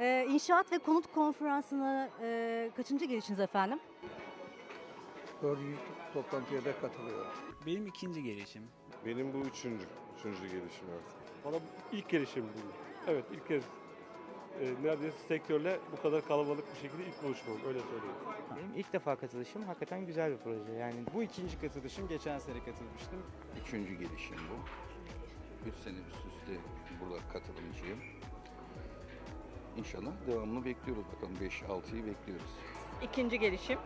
Ee, İnşaat ve Konut Konferansı'na e, kaçıncı gelişiniz efendim? Dördüncü toplantıya da katılıyorum. Benim ikinci gelişim. Benim bu üçüncü, üçüncü gelişim evet. Valla ilk gelişim bu. Evet ilk kez e, neredeyse sektörle bu kadar kalabalık bir şekilde ilk buluşmam öyle söyleyeyim. Benim ilk defa katılışım hakikaten güzel bir proje. Yani Bu ikinci katılışım. Geçen sene katılmıştım. Üçüncü gelişim bu. Üç sene üst üste burada katılımcıyım. İnşallah devamını bekliyoruz bakalım. 5-6'yı bekliyoruz. İkinci gelişim.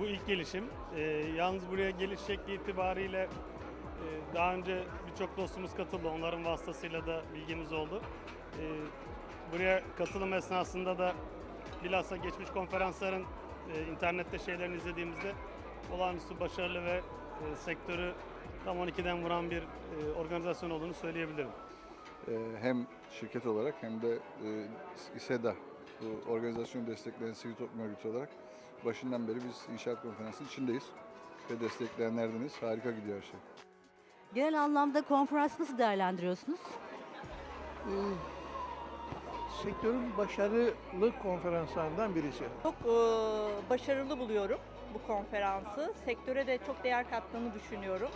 Bu ilk gelişim. E, yalnız buraya geliş şekli itibariyle e, daha önce birçok dostumuz katıldı. Onların vasıtasıyla da bilgimiz oldu. E, buraya katılım esnasında da bilhassa geçmiş konferansların e, internette şeylerini izlediğimizde olağanüstü başarılı ve e, sektörü tam 12'den vuran bir e, organizasyon olduğunu söyleyebilirim. Ee, hem şirket olarak hem de e, İSEDA, bu organizasyon destekleyen sivil toplum örgütü olarak başından beri biz inşaat konferansının içindeyiz ve destekleyenlerdeniz. Harika gidiyor her şey. Genel anlamda konferansı nasıl değerlendiriyorsunuz? Ee, sektörün başarılı konferanslarından birisi. Çok e, başarılı buluyorum bu konferansı. Sektöre de çok değer kattığını düşünüyorum.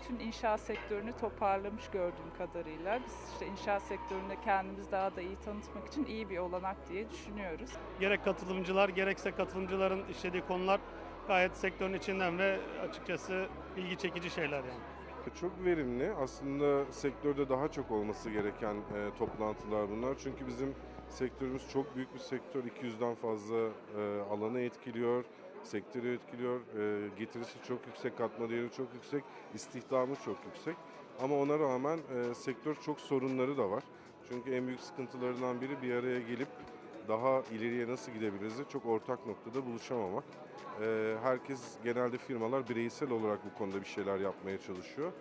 Bütün inşaat sektörünü toparlamış gördüğüm kadarıyla. Biz işte inşaat sektöründe kendimizi daha da iyi tanıtmak için iyi bir olanak diye düşünüyoruz. Gerek katılımcılar gerekse katılımcıların işlediği konular gayet sektörün içinden ve açıkçası ilgi çekici şeyler yani. Çok verimli. Aslında sektörde daha çok olması gereken e, toplantılar bunlar. Çünkü bizim sektörümüz çok büyük bir sektör. 200'den fazla e, alanı etkiliyor, sektörü etkiliyor. E, getirisi çok yüksek, katma değeri çok yüksek, istihdamı çok yüksek. Ama ona rağmen e, sektör çok sorunları da var. Çünkü en büyük sıkıntılarından biri bir araya gelip daha ileriye nasıl gidebiliriz de çok ortak noktada buluşamamak. Ee, herkes genelde firmalar bireysel olarak bu konuda bir şeyler yapmaya çalışıyor.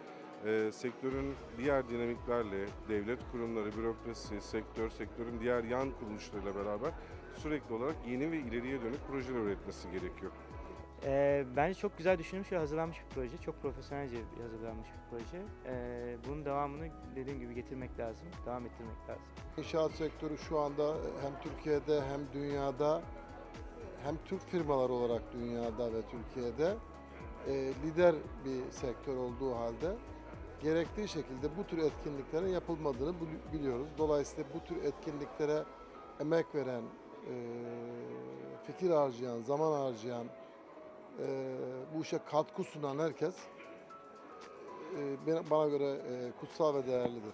Ee, sektörün diğer dinamiklerle, devlet kurumları, bürokrasi, sektör, sektörün diğer yan kuruluşlarıyla beraber sürekli olarak yeni ve ileriye dönük projeler üretmesi gerekiyor. e, bence çok güzel düşünülmüş ve hazırlanmış bir proje. Çok profesyonelce hazırlanmış bir proje. E, bunun devamını dediğim gibi getirmek lazım, devam ettirmek lazım. İnşaat sektörü şu anda hem Türkiye'de hem dünyada hem Türk firmalar olarak dünyada ve Türkiye'de e, lider bir sektör olduğu halde gerektiği şekilde bu tür etkinliklerin yapılmadığını bili- biliyoruz. Dolayısıyla bu tür etkinliklere emek veren, e, fikir harcayan, zaman harcayan, e, bu işe katkı sunan herkes e, bana göre e, kutsal ve değerlidir.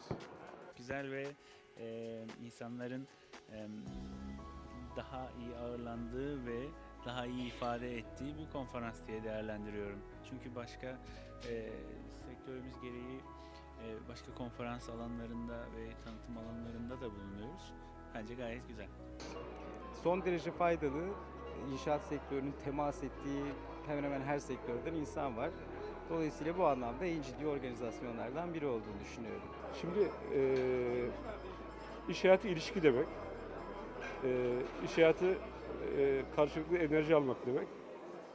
Güzel ve insanların daha iyi ağırlandığı ve daha iyi ifade ettiği bir konferans diye değerlendiriyorum. Çünkü başka e, sektörümüz gereği e, başka konferans alanlarında ve tanıtım alanlarında da bulunuyoruz. Bence gayet güzel. Son derece faydalı. İnşaat sektörünün temas ettiği hemen hemen her sektörden insan var. Dolayısıyla bu anlamda en ciddi organizasyonlardan biri olduğunu düşünüyorum. Şimdi e, iş hayatı ilişki demek. E, iş hayatı e, karşılıklı enerji almak demek.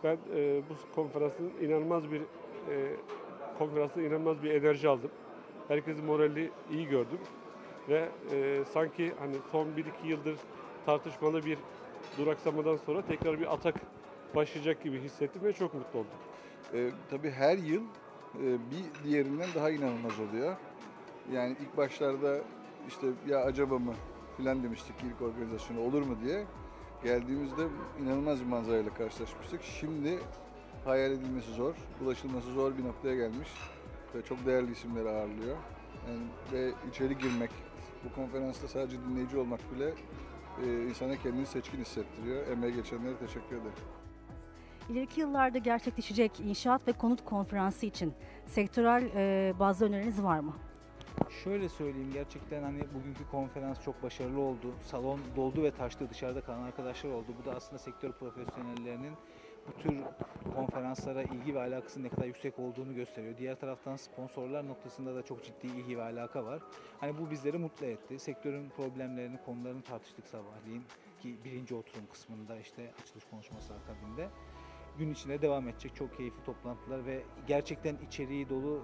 Ben e, bu konferansın inanılmaz bir e, konferansın inanılmaz bir enerji aldım. Herkesin morali iyi gördüm ve e, sanki hani son 1-2 yıldır tartışmalı bir duraksamadan sonra tekrar bir atak başlayacak gibi hissettim ve çok mutlu oldum. E, tabii her yıl e, bir diğerinden daha inanılmaz oluyor. Yani ilk başlarda işte ya acaba mı filan demiştik ilk organizasyonu olur mu diye. Geldiğimizde inanılmaz bir manzarayla karşılaşmıştık. Şimdi hayal edilmesi zor, ulaşılması zor bir noktaya gelmiş ve çok değerli isimleri ağırlıyor. Yani ve içeri girmek, bu konferansta sadece dinleyici olmak bile e, insana kendini seçkin hissettiriyor. Emeğe geçenlere teşekkür ederim. İleriki yıllarda gerçekleşecek İnşaat ve Konut Konferansı için sektörel e, bazı öneriniz var mı? Şöyle söyleyeyim gerçekten hani bugünkü konferans çok başarılı oldu. Salon doldu ve taştı. Dışarıda kalan arkadaşlar oldu. Bu da aslında sektör profesyonellerinin bu tür konferanslara ilgi ve alakasının ne kadar yüksek olduğunu gösteriyor. Diğer taraftan sponsorlar noktasında da çok ciddi ilgi ve alaka var. Hani bu bizleri mutlu etti. Sektörün problemlerini, konularını tartıştık sabahleyin ki birinci oturum kısmında işte açılış konuşması akabinde. Gün içinde devam edecek çok keyifli toplantılar ve gerçekten içeriği dolu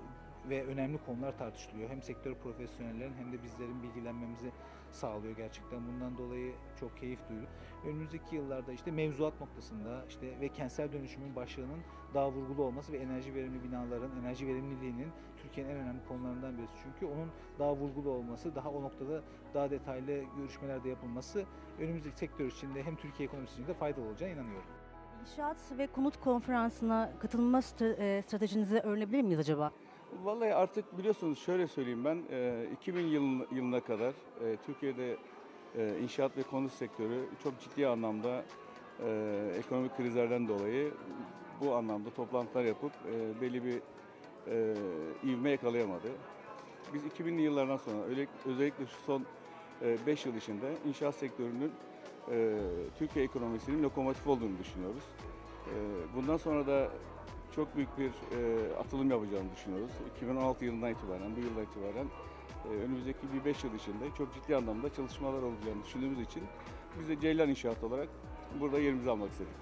ve önemli konular tartışılıyor. Hem sektör profesyonellerin hem de bizlerin bilgilenmemizi sağlıyor gerçekten. Bundan dolayı çok keyif duyuyorum. Önümüzdeki yıllarda işte mevzuat noktasında işte ve kentsel dönüşümün başlığının daha vurgulu olması ve enerji verimli binaların, enerji verimliliğinin Türkiye'nin en önemli konularından birisi. Çünkü onun daha vurgulu olması, daha o noktada daha detaylı görüşmeler de yapılması önümüzdeki sektör için de hem Türkiye ekonomisi için de faydalı olacağına inanıyorum. İnşaat ve konut konferansına katılma e, stratejinizi öğrenebilir miyiz acaba? Vallahi artık biliyorsunuz şöyle söyleyeyim ben e, 2000 yılın- yılına kadar e, Türkiye'de e, inşaat ve konut sektörü çok ciddi anlamda e, ekonomik krizlerden dolayı bu anlamda toplantılar yapıp e, belli bir e, ivme yakalayamadı. Biz 2000'li yıllardan sonra özellikle şu son 5 yıl içinde inşaat sektörünün e, Türkiye ekonomisinin lokomotif olduğunu düşünüyoruz. E, bundan sonra da çok büyük bir e, atılım yapacağını düşünüyoruz. 2016 yılından itibaren, bu yıldan itibaren e, önümüzdeki bir 5 yıl içinde çok ciddi anlamda çalışmalar olacağını düşündüğümüz için biz de Ceylan İnşaat olarak burada yerimizi almak istedik.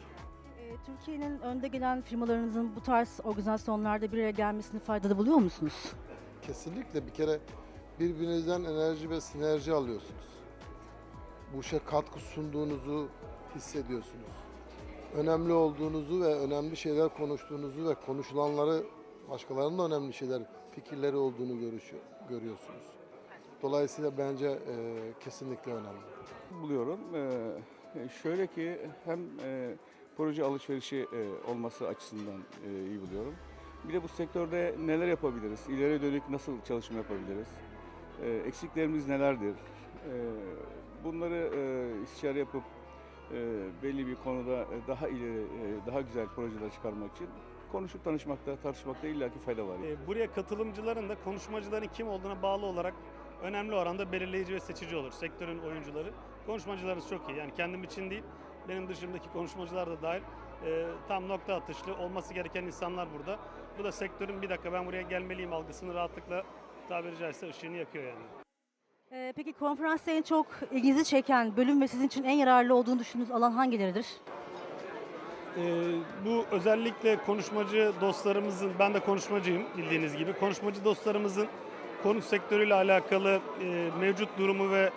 E, Türkiye'nin önde gelen firmalarınızın bu tarz organizasyonlarda bir araya gelmesini faydalı buluyor musunuz? Kesinlikle bir kere birbirinizden enerji ve sinerji alıyorsunuz. Bu işe katkı sunduğunuzu hissediyorsunuz. Önemli olduğunuzu ve önemli şeyler konuştuğunuzu ve konuşulanları başkalarının da önemli şeyler, fikirleri olduğunu görüyorsunuz. Dolayısıyla bence e, kesinlikle önemli. Buluyorum. E, şöyle ki hem e, proje alışverişi e, olması açısından e, iyi buluyorum. Bir de bu sektörde neler yapabiliriz? İleriye dönük nasıl çalışma yapabiliriz? E, eksiklerimiz nelerdir? E, bunları e, istişare yapıp belli bir konuda e, daha ileri, e, daha güzel projeler çıkarmak için konuşup tanışmakta, tartışmakta illaki fayda var. E, Buraya katılımcıların da konuşmacıların kim olduğuna bağlı olarak önemli oranda belirleyici ve seçici olur. Sektörün oyuncuları. Konuşmacılarınız çok iyi. Yani kendim için değil, benim dışımdaki konuşmacılar da dahil. e, tam nokta atışlı olması gereken insanlar burada. Bu da sektörün bir dakika ben buraya gelmeliyim algısını rahatlıkla tabiri caizse ışığını yakıyor yani. E, peki konferansta en çok ilginizi çeken bölüm ve sizin için en yararlı olduğunu düşündüğünüz alan hangileridir? Ee, bu özellikle konuşmacı dostlarımızın, ben de konuşmacıyım bildiğiniz gibi. Konuşmacı dostlarımızın konut sektörüyle alakalı e, mevcut durumu ve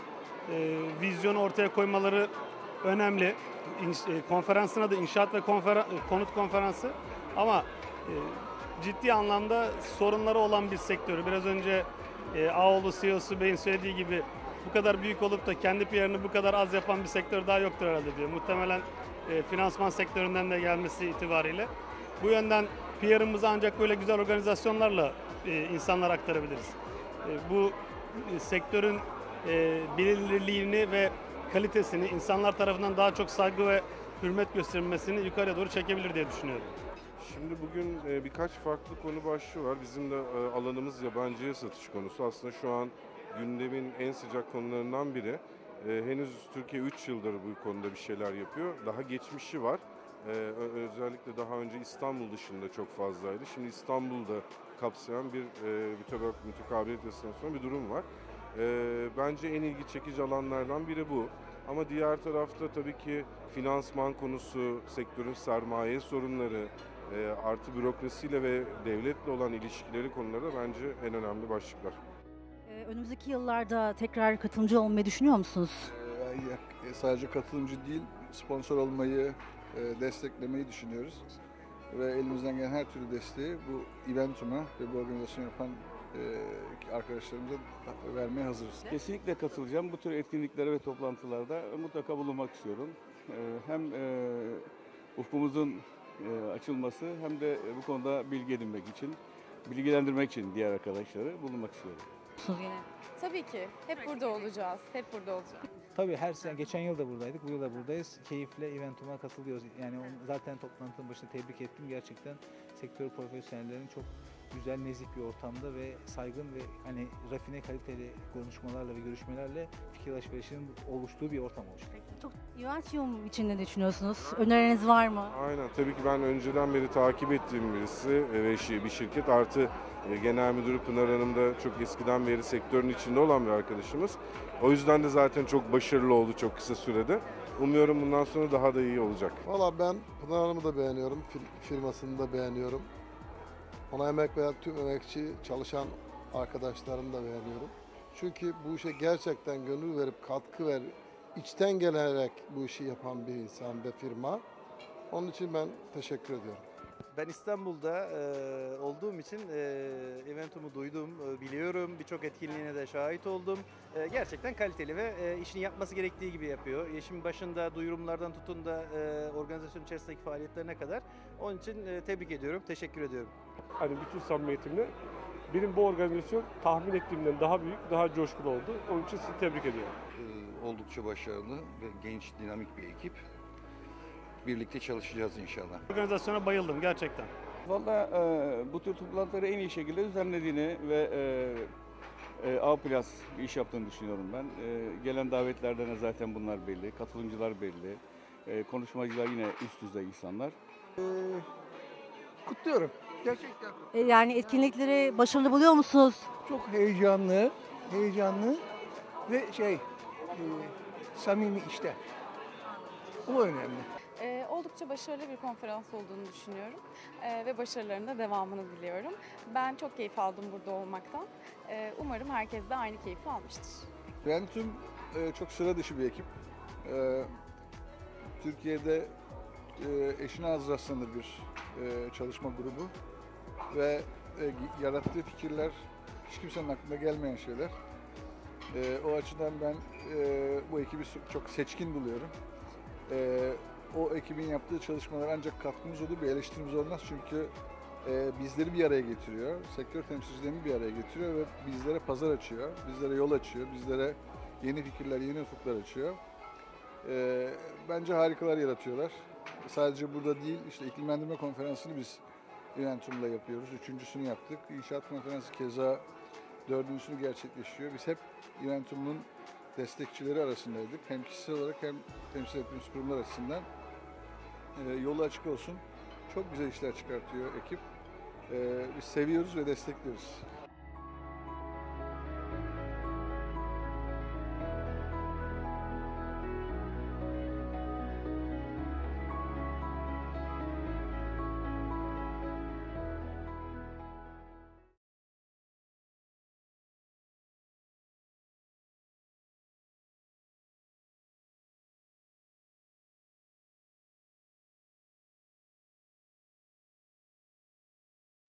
e, vizyonu ortaya koymaları önemli. İnş- e, konferansın adı İnşaat ve konfera- e, Konut Konferansı ama e, ciddi anlamda sorunları olan bir sektörü. Biraz önce e, Ağoğlu CEO'su Bey'in söylediği gibi bu kadar büyük olup da kendi PR'ını bu kadar az yapan bir sektör daha yoktur herhalde diyor. Muhtemelen e, finansman sektöründen de gelmesi itibariyle. Bu yönden PR'ımızı ancak böyle güzel organizasyonlarla e, insanlara aktarabiliriz. E, bu e, sektörün e, bilinirliğini ve kalitesini insanlar tarafından daha çok saygı ve hürmet gösterilmesini yukarıya doğru çekebilir diye düşünüyorum. Şimdi bugün e, birkaç farklı konu başlığı var. Bizim de e, alanımız yabancıya satış konusu. Aslında şu an gündemin en sıcak konularından biri. E, Henüz Türkiye 3 yıldır bu konuda bir şeyler yapıyor. Daha geçmişi var. Özellikle daha önce İstanbul dışında çok fazlaydı. Şimdi İstanbul'da kapsayan bir mütekabiliyet destinasyonu bir durum var. Bence en ilgi çekici alanlardan biri bu. Ama diğer tarafta tabii ki finansman konusu, sektörün sermaye sorunları, e, artı bürokrasiyle ve devletle olan ilişkileri konuları da bence en önemli başlıklar. E, önümüzdeki yıllarda tekrar katılımcı olmayı düşünüyor musunuz? Ee, yak- sadece katılımcı değil, sponsor olmayı, e, desteklemeyi düşünüyoruz. Ve elimizden gelen her türlü desteği bu eventum'a ve bu organizasyonu yapan e, arkadaşlarımıza vermeye hazırız. Kesinlikle katılacağım. Bu tür etkinliklere ve toplantılarda mutlaka bulunmak istiyorum. Ee, Hem e, ufkumuzun e, açılması hem de bu konuda bilgi edinmek için, bilgilendirmek için diğer arkadaşları bulunmak istiyorum. Yine? Tabii ki. Hep burada olacağız. Hep burada olacağız. Tabii her sene, geçen yıl da buradaydık, bu yıl da buradayız. Keyifle eventuma katılıyoruz. Yani zaten toplantının başında tebrik ettim. Gerçekten sektör profesyonellerinin çok güzel, nezih bir ortamda ve saygın ve hani rafine kaliteli konuşmalarla ve görüşmelerle fikir alışverişinin oluştuğu bir ortam oluştu. Çok Eventium için ne düşünüyorsunuz? Öneriniz var mı? Aynen. Tabii ki ben önceden beri takip ettiğim birisi e, ve bir şirket. Artı e, Genel Müdürü Pınar Hanım da çok eskiden beri sektörün içinde olan bir arkadaşımız. O yüzden de zaten çok başarılı oldu çok kısa sürede. Umuyorum bundan sonra daha da iyi olacak. Valla ben Pınar Hanım'ı da beğeniyorum, fir- firmasını da beğeniyorum. Ona emek veren tüm emekçi, çalışan arkadaşlarını da beğeniyorum. Çünkü bu işe gerçekten gönül verip katkı ver, içten gelerek bu işi yapan bir insan ve firma. Onun için ben teşekkür ediyorum. Ben İstanbul'da e, olduğum için e, eventumu duydum, e, biliyorum. Birçok etkinliğine de şahit oldum. E, gerçekten kaliteli ve e, işini yapması gerektiği gibi yapıyor. İşin başında duyurumlardan tutun da e, organizasyon içerisindeki faaliyetlerine kadar. Onun için e, tebrik ediyorum, teşekkür ediyorum. Hani bütün samimiyetimle benim bu organizasyon tahmin ettiğimden daha büyük, daha coşkulu oldu. Onun için sizi tebrik ediyorum. Ee, oldukça başarılı ve genç, dinamik bir ekip. Birlikte çalışacağız inşallah. Organizasyona bayıldım gerçekten. Valla e, bu tür toplantıları en iyi şekilde düzenlediğini ve e, e, A plus bir iş yaptığını düşünüyorum ben. E, gelen davetlerden de zaten bunlar belli, katılımcılar belli, e, konuşmacılar yine üst düzey insanlar. Kutluyorum. Gerçekten E, Yani etkinlikleri başarılı buluyor musunuz? çok heyecanlı, heyecanlı ve şey, e, samimi işte. Bu önemli. Oldukça başarılı bir konferans olduğunu düşünüyorum Ee, ve başarılarının da devamını diliyorum. Ben çok keyif aldım burada olmaktan. Ee, umarım herkes de aynı keyfi almıştır. Ventum e, çok sıra dışı bir ekip. E, Türkiye'de e, eşine az rastlanır bir e, çalışma grubu ve e, yarattığı fikirler hiç kimsenin aklına gelmeyen şeyler. E, o açıdan ben e, bu ekibi çok seçkin buluyorum. E, o ekibin yaptığı çalışmalar ancak katkımız olur, bir eleştirimiz olmaz çünkü e, bizleri bir araya getiriyor, sektör temsilcilerini bir araya getiriyor ve bizlere pazar açıyor, bizlere yol açıyor, bizlere yeni fikirler, yeni ufuklar açıyor. E, bence harikalar yaratıyorlar. Sadece burada değil, işte iklimlendirme konferansını biz Eventum'la yapıyoruz. Üçüncüsünü yaptık. İnşaat konferansı keza dördüncüsünü gerçekleşiyor. Biz hep Eventum'un destekçileri arasındaydık. Hem kişisel olarak hem temsil ettiğimiz kurumlar açısından. E, yolu açık olsun. Çok güzel işler çıkartıyor ekip. E, biz seviyoruz ve destekliyoruz.